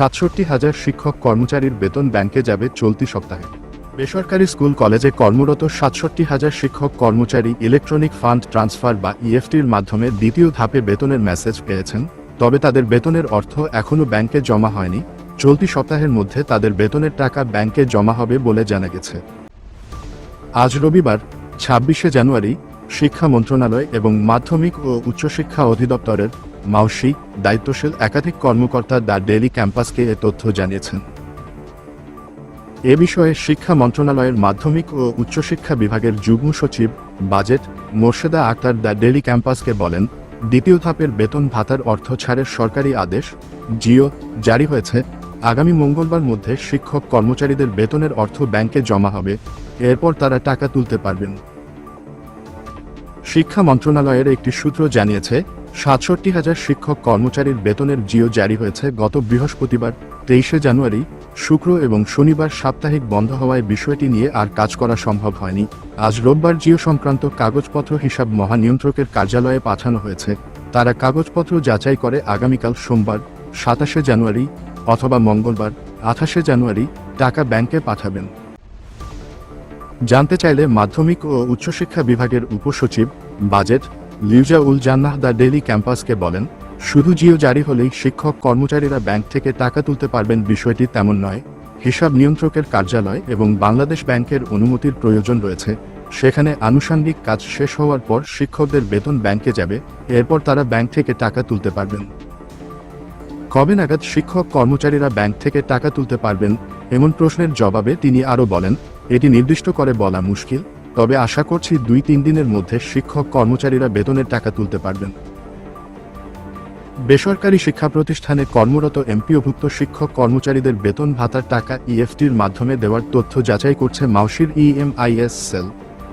সাতষট্টি হাজার শিক্ষক কর্মচারীর বেতন ব্যাংকে যাবে চলতি সপ্তাহে। বেসরকারি স্কুল কলেজে কর্মরত সাতষট্টি হাজার শিক্ষক কর্মচারী ইলেকট্রনিক ফান্ড ট্রান্সফার বা ইএফটির মাধ্যমে দ্বিতীয় ধাপে বেতনের মেসেজ পেয়েছেন, তবে তাদের বেতনের অর্থ এখনও ব্যাংকে জমা হয়নি। চলতি সপ্তাহের মধ্যে তাদের বেতনের টাকা ব্যাংকে জমা হবে বলে জানা গেছে। আজ রবিবার, ছাব্বিশে জানুয়ারি, শিক্ষা মন্ত্রণালয় এবং মাধ্যমিক ও উচ্চশিক্ষা অধিদপ্তরের মাউসি, দায়িত্বশীল একাধিক কর্মকর্তা দ্য ডেলি ক্যাম্পাসকে এ তথ্য জানিয়েছেন। এ বিষয়ে শিক্ষা মন্ত্রণালয়ের মাধ্যমিক ও উচ্চশিক্ষা বিভাগের যুগ্ম সচিব budget Morsheda Akhtar the daily ক্যাম্পাসকে বলেন, দ্বিতীয় ধাপের বেতন ভাতার অর্থ ছাড়ের সরকারি আদেশ জিও জারি হয়েছে। আগামী মঙ্গলবার মধ্যে শিক্ষক কর্মচারীদের বেতনের অর্থ ব্যাংকে জমা হবে, এরপর তারা টাকা তুলতে পারবেন। শিক্ষা মন্ত্রণালয়ের একটি সূত্র জানিয়েছে সাতষট্টি হাজার শিক্ষক কর্মচারীর বেতনের জিও জারি হয়েছে গত বৃহস্পতিবার, তেইশে জানুয়ারি, শুক্র এবং শনিবার সাপ্তাহিক বন্ধ হওয়ায় বিষয়টি নিয়ে আর কাজ করা সম্ভব হয়নি। আজ রোববার জিও সংক্রান্ত কাগজপত্র হিসাব মহানিয়ন্ত্রকের কার্যালয়ে পাঠানো হয়েছে। তারা কাগজপত্র যাচাই করে আগামীকাল সোমবার, সাতাশে জানুয়ারি অথবা মঙ্গলবার, আঠাশে জানুয়ারি টাকা ব্যাংকে পাঠাবেন। জানতে চাইলে মাধ্যমিক ও উচ্চশিক্ষা বিভাগের উপসচিব budget লিউজা ul Jannah the daily ক্যাম্পাসকে বলেন, শুধু জিও জারি হলেই শিক্ষক কর্মচারীরা ব্যাংক থেকে টাকা তুলতে পারবেন বিষয়টি তেমন নয়। হিসাব নিয়ন্ত্রকের কার্যালয় এবং বাংলাদেশ ব্যাংকের অনুমতির প্রয়োজন রয়েছে। সেখানে আনুষঙ্গিক কাজ শেষ হওয়ার পর শিক্ষকদের বেতন ব্যাংকে যাবে, এরপর তারা ব্যাংক থেকে টাকা তুলতে পারবেন। কবে নাগাদ শিক্ষক কর্মচারীরা ব্যাংক থেকে টাকা তুলতে পারবেন? এমন প্রশ্নের জবাবে তিনি আরও বলেন, এটি নির্দিষ্ট করে বলা মুশকিল। তবে আশা করছি দুই তিন দিনের মধ্যে শিক্ষক কর্মচারীরা বেতনের টাকা তুলতে পারবেন। বেসরকারি শিক্ষা প্রতিষ্ঠানে কর্মরত এমপিওভুক্ত শিক্ষক কর্মচারীদের বেতন ভাতার টাকা ইএফটির মাধ্যমে দেওয়ার তথ্য যাচাই করছে মাউসির ইএমআইএস সেল।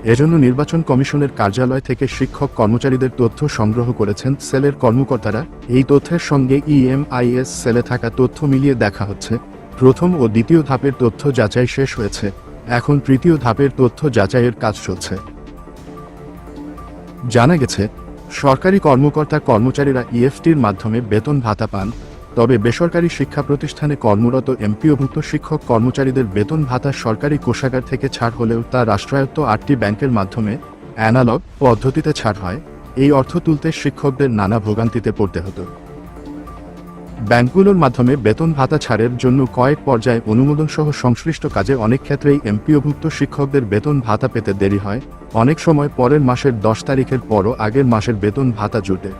এজন্য নির্বাচন কমিশনের কার্যালয় থেকে শিক্ষক কর্মচারীদের তথ্য সংগ্রহ করেছেন সেলের কর্মকর্তারা। এই তথ্যের সঙ্গে ইএমআইএস সেলে থাকা তথ্য মিলিয়ে দেখা হচ্ছে। প্রথম ও দ্বিতীয় ধাপের তথ্য যাচাই শেষ হয়েছে। এখন তৃতীয় ধাপের তথ্য যাচাইয়ের কাজ চলছে। জানা গেছে, সরকারি কর্মকর্তা কর্মচারীরা ইএফটির মাধ্যমে বেতন ভাতা পান, তবে বেসরকারি শিক্ষা প্রতিষ্ঠানে কর্মরত এমপিওভুক্ত শিক্ষক কর্মচারীদের বেতন ভাতা সরকারি কোষাগার থেকে ছাড় হলেও তা রাষ্ট্রায়ত্ত আটটি ব্যাংকের মাধ্যমে অ্যানালগ পদ্ধতিতে ছাড় হয়। এই অর্থ তুলতে শিক্ষকদের নানা ভোগান্তিতে পড়তে হতো। ব্যাংকগুলোর মাধ্যমে বেতন ভাতা ছাড়ের জন্য কয়েক পর্যায়ে অনুমোদন সহ সংশ্লিষ্ট কাজে অনেক ক্ষেত্রেই এমপিওভুক্ত শিক্ষকদের বেতন ভাতা পেতে দেরি হয়। অনেক সময় পরের মাসের দশ তারিখের পরও আগের মাসের বেতন ভাতা জুটে।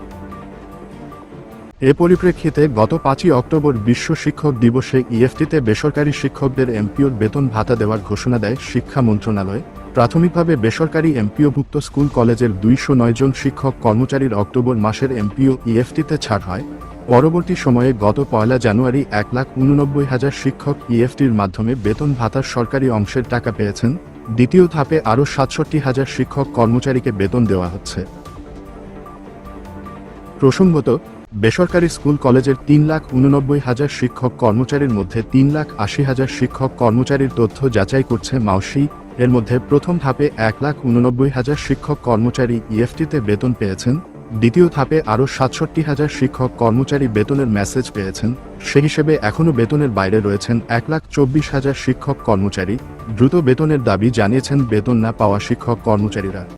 এ পরিপ্রেক্ষিতে গত পাঁচই অক্টোবর বিশ্ব শিক্ষক দিবসে ইএফটিতে বেসরকারি শিক্ষকদের এমপিওর বেতন ভাতা দেওয়ার ঘোষণা দেয় শিক্ষা মন্ত্রণালয়। প্রাথমিকভাবে বেসরকারি এমপিওভুক্ত স্কুল কলেজের দুইশো নয় জন শিক্ষক কর্মচারীর অক্টোবর মাসের এমপিও ইএফটিতে ছাড় হয়। পরবর্তী সময়ে গত পয়লা জানুয়ারি এক লাখ উননব্বই হাজার শিক্ষক ইএফটির মাধ্যমে বেতন ভাতার সরকারি অংশের টাকা পেয়েছেন। দ্বিতীয় ধাপে আরও সাতষট্টি হাজার শিক্ষক কর্মচারীকে বেতন দেওয়া হচ্ছে। প্রসঙ্গত, বেসরকারি স্কুল কলেজের তিন লাখ উননব্বই হাজার শিক্ষক কর্মচারীর মধ্যে তিন লাখ আশি হাজার শিক্ষক কর্মচারীর তথ্য যাচাই করছে মাউসি। এর মধ্যে প্রথম ধাপে এক লাখ উননব্বই হাজার শিক্ষক কর্মচারী ইএফটিতে বেতন পেয়েছেন। দ্বিতীয় ধাপে আরও সাতষট্টি হাজার শিক্ষক কর্মচারী বেতনের মেসেজ পেয়েছেন, সে হিসেবে এখনও বেতনের বাইরে রয়েছেন এক লাখ চব্বিশ হাজার শিক্ষক কর্মচারী। দ্রুত বেতনের দাবি জানিয়েছেন বেতন না পাওয়া শিক্ষক কর্মচারীরা।